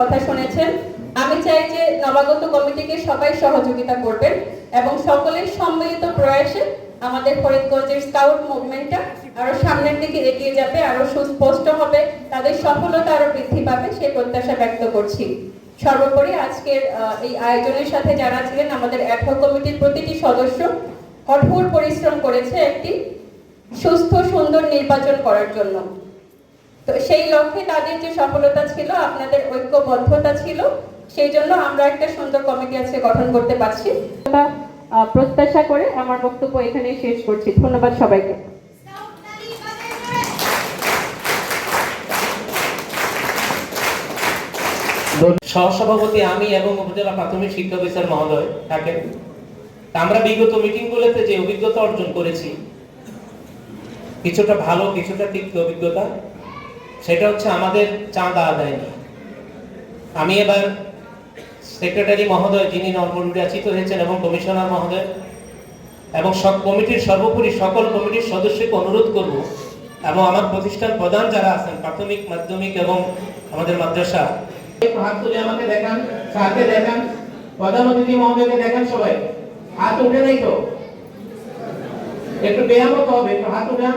কথা শুনেছেন। আমি চাই যে নবাগত কমিটিকে সবাই সহযোগিতা করবেন এবং সকলের সম্মিলিত প্রয়াসে আমাদের ফরিদগঞ্জের স্কাউট মুভমেন্টটা আরও সামনের দিকে এগিয়ে যাবে, আরও সুস্পষ্ট হবে, তাদের সফলতা আরও বৃদ্ধি পাবে সেই প্রত্যাশা ব্যক্ত করছি। সর্বোপরি আজকের এই আয়োজনের সাথে যারা ছিলেন আমাদের অ্যাডহক কমিটির প্রতিটি সদস্য, কঠোর পরিশ্রম করেছে একটি সুস্থ, সুন্দর নির্বাচন করার জন্য। তো সেই লক্ষ্যে তাদের যে সফলতা ছিল, আপনাদের ঐক্যবদ্ধতা ছিল, সেই জন্য আমরা একটা সুন্দর কমিটি আজকে গঠন করতে পারছি। প্রত্যাশা করে আমার বক্তব্য এখানেই শেষ করছি। ধন্যবাদ সবাইকে। সহসভাপতি আমি এবং উপজেলা প্রাথমিক শিক্ষা অফিসার মহোদয় থাকেন। আমরা বিগত মিটিংগুলোতে যে অভিজ্ঞতা অর্জন করেছি, কিছুটা ভালো, কিছুটা তিক্ত অভিজ্ঞতা, সেটা হচ্ছে আমাদের চাঁদা আদায় নিয়ে। আমি এবার সেক্রেটারি মহোদয় যিনি নরনির্বাচিত হয়েছেন এবং কমিশনার মহোদয় এবং সব কমিটির সর্বোপরি সকল কমিটির সদস্যকে অনুরোধ করব এবং আমার প্রতিষ্ঠান প্রধান যারা আছেন, প্রাথমিক, মাধ্যমিক এবং আমাদের মাদ্রাসা হাত তুলে আমাকে দেখান, স্যারকে দেখান, প্রধান অতিথি মহোদয়কে দেখান সবাই। হাত উঠে নাই তো? একটু ব্যায়াম হতে হবে, একটু হাত উঠান।